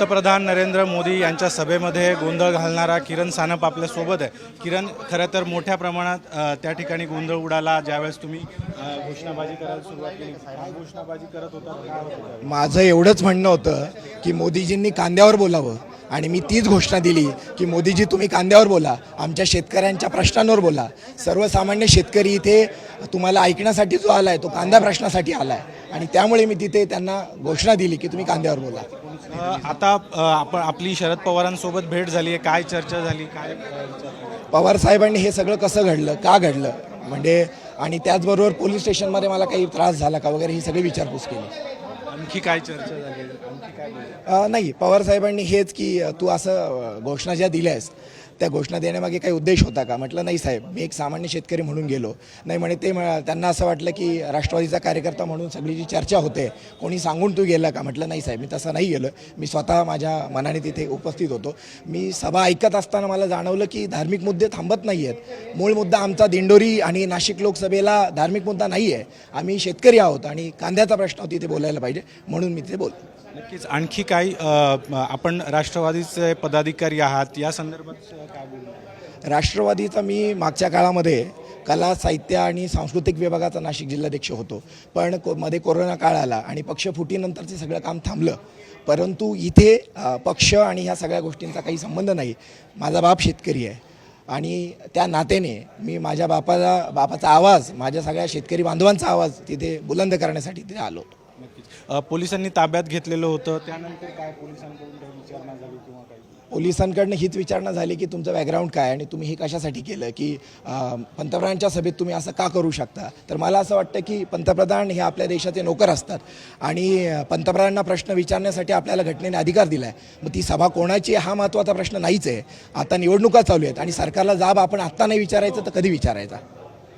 पंतप्रधान नरेंद्र मोदी यांच्या सभेमध्ये गोंधळ घालणारा किरण सानप आपल्यासोबत आहे. किरण खरं तर मोठ्या प्रमाणात त्या ठिकाणी गोंधळ उडाला. ज्यावेळेस तुम्ही घोषणाबाजी करायला सुरुवात केली. घोषणाबाजी करत होता? माझं एवढंच म्हणणं होतं की मोदीजींनी कांद्यावर बोलावं. आणि मी तीच घोषणा दिली की मोदीजी तुम्ही कांद्यावर बोला आमच्या शेतकऱ्यांच्या प्रश्नांवर बोला. सर्वसामान्य शेतकरी इथे तुम्हाला ऐकण्यासाठी जो आला आहे तो कांदा प्रश्नासाठी आला आहे आणि त्यामुळे मी तिथे त्यांना घोषणा दिली की तुम्ही कांद्यावर बोला. आता आपण आपली शरद पवारांसोबत भेट झाली आहे. काय चर्चा झाली? काय? पवार साहेबांनी हे सगळं कसं घडलं का घडलं? म्हणजे आणि त्याचबरोबर पोलीस स्टेशनमध्ये मला काही त्रास झाला का वगैरे ही सगळी विचारपूस केली. आणखी काय चर्चा झाली? आणखी काय नाही पवार साहेबांनी हेच की तू असं घोषणा ज्या दिल्या आहेस त्या घोषणा देण्यामागे काही उद्देश होता का? म्हटलं नाही साहेब मी एक सामान्य शेतकरी म्हणून गेलो. नाही म्हणे ते त्यांना असं वाटलं की राष्ट्रवादीचा कार्यकर्ता म्हणून सगळी जी चर्चा होते कोणी सांगून तू गेला का? म्हटलं नाही साहेब मी तसं नाही गेलो. मी स्वतः माझ्या मनाने तिथे उपस्थित होतो. मी सभा ऐकत असताना मला जाणवलं की धार्मिक मुद्दे थांबत नाही आहेत मूळ मुद्दा आमचा दिंडोरी आणि नाशिक लोकसभेला धार्मिक मुद्दा नाही आहे आम्ही शेतकरी आहोत आणि कांद्याचा प्रश्न तिथे बोलायला पाहिजे म्हणून मी तिथे बोलतो. नक्कीच. आणखी काही आपण राष्ट्रवादीचे पदाधिकारी आहात या संदर्भात काय बोलणार? राष्ट्रवादीचा मी मागच्या काळामध्ये कला साहित्य आणि सांस्कृतिक विभागाचा नाशिक जिल्हाध्यक्ष होतो. पण को मध्ये कोरोना काळ आला आणि पक्ष फुटीनंतरचे सगळं काम थांबलं. परंतु इथे पक्ष आणि ह्या सगळ्या गोष्टींचा काही संबंध नाही. माझा बाप शेतकरी आहे. आणि त्या नात्याने मी माझ्या बापाला बापाचा आवाज माझ्या सगळ्या शेतकरी बांधवांचा आवाज तिथे बुलंद करण्यासाठी तिथे आलो होतो. पोलिसांनी ताब्यात घेतलेलं होतं. त्यानंतर काय पोलिसांकडून काही विचारणा झाली किंवा काही? पोलिसांकडनं हीच विचारणा झाली की तुमचं बॅकग्राऊंड काय आणि तुम्ही हे कशासाठी केलं की पंतप्रधानांच्या सभेत तुम्ही असं का करू शकता? तर मला असं वाटतं की पंतप्रधान हे आपल्या देशाचे नोकर असतात आणि पंतप्रधानांना प्रश्न विचारण्यासाठी आपल्याला घटनेने अधिकार दिला आहे मग ती सभा कोणाची हा महत्त्वाचा प्रश्न नाहीच आहे. आता निवडणुका चालू आहेत आणि सरकारला जाब आपण आत्ता नाही विचारायचं तर कधी विचारायचा?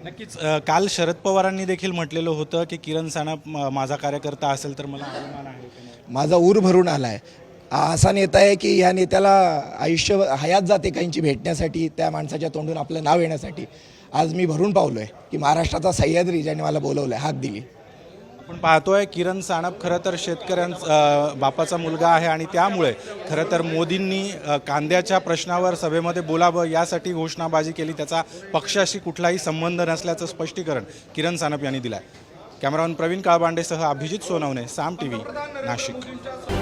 नक्कीच अ, काल शरद पवारांनी देखील म्हटलेलं होतं की किरण साना म- माझा कार्यकर्ता असेल तर मला अभिमान आहे की नाही. माझा ऊर भरून आला आहे असा नेता आहे की ह्या नेत्याला आयुष्य हयात जाते काहींची भेटण्यासाठी त्या माणसाच्या तोंडून आपलं नाव येण्यासाठी. आज मी भरून पावलो आहे की महाराष्ट्राचा सह्याद्री ज्याने मला बोलवलं आहे हाक दिली. आपण पाहतोय किरण सानप खरं तर शेतकऱ्यांचा बापाचा मुलगा आहे आणि त्यामुळे खरं तर मोदींनी कांद्याच्या प्रश्नावर सभेमध्ये बोलावं यासाठी घोषणाबाजी केली. त्याचा पक्षाशी कुठलाही संबंध नसल्याचं स्पष्टीकरण किरण सानप यांनी दिलं आहे कॅमेरामन प्रवीण काळबांडेसह अभिजित सोनवणे साम टी व्ही नाशिक.